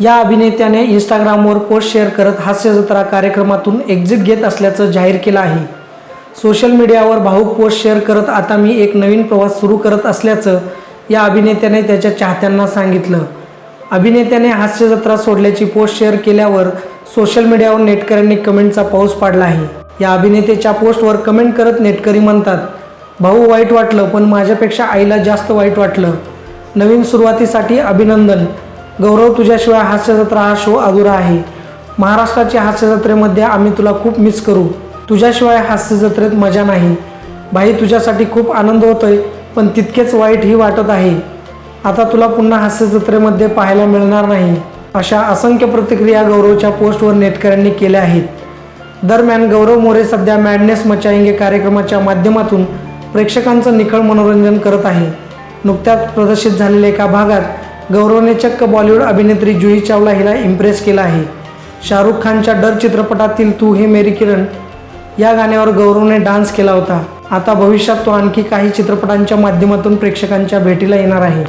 या अभिनेत्याने इंस्टाग्रामवर पोस्ट शेअर करत हास्य जत्रा कार्यक्रमातून एक्झिट घेत असल्याचं जाहीर केलं आहे. सोशल मीडियावर भाऊक पोस्ट शेअर करत आता मी एक नवीन प्रवास सुरू करत असल्याचं या अभिनेत्याने त्याच्या चाहत्यांना सांगितलं. अभिनेत्याने हास्य जत्रा सोडल्याची पोस्ट शेअर केल्यावर सोशल मीडियावर नेटकऱ्यांनी कमेंटचा पाऊस पाडला आहे. या अभिनेत्याच्या पोस्टवर कमेंट करत नेटकरी म्हणतात भाऊ वाईट वाटलं पण माझ्यापेक्षा आईला जास्त वाईट वाटलं. नवीन सुरुवातीसाठी अभिनंदन. गौरव तुझ्याशिवाय हास्य जत्रा हा शो अधुरा आहे. महाराष्ट्राच्या हास्य जत्रेमध्ये आम्ही तुला खूप मिस करू. तुझ्याशिवाय हास्य जत्रेत मजा नाही. भाई तुझ्यासाठी खूप आनंद होतोय पण तितकेच वाईटही वाटत आहे. आता तुला पुन्हा हास्य जत्रेमध्ये पाहायला मिळणार नाही अशा असंख्य प्रतिक्रिया गौरवच्या पोस्टवर नेटकऱ्यांनी केल्या आहेत. दरम्यान गौरव मोरे सध्या मॅडनेस मचाएंगे कार्यक्रमाच्या माध्यमातून प्रेक्षकांचं निखळ मनोरंजन करत आहे. नुकत्याच प्रदर्शित झालेल्या एका भागात गौरवने चक्क बॉलिवूड अभिनेत्री जुही चावला हिला इम्प्रेस केला आहे. शाहरुख खानच्या डर चित्रपटातील तू हे मेरी किरण या गाण्यावर गौरवने डान्स केला होता. आता भविष्यात तो आणखी काही चित्रपटांच्या माध्यमातून प्रेक्षकांच्या भेटीला येणार आहे.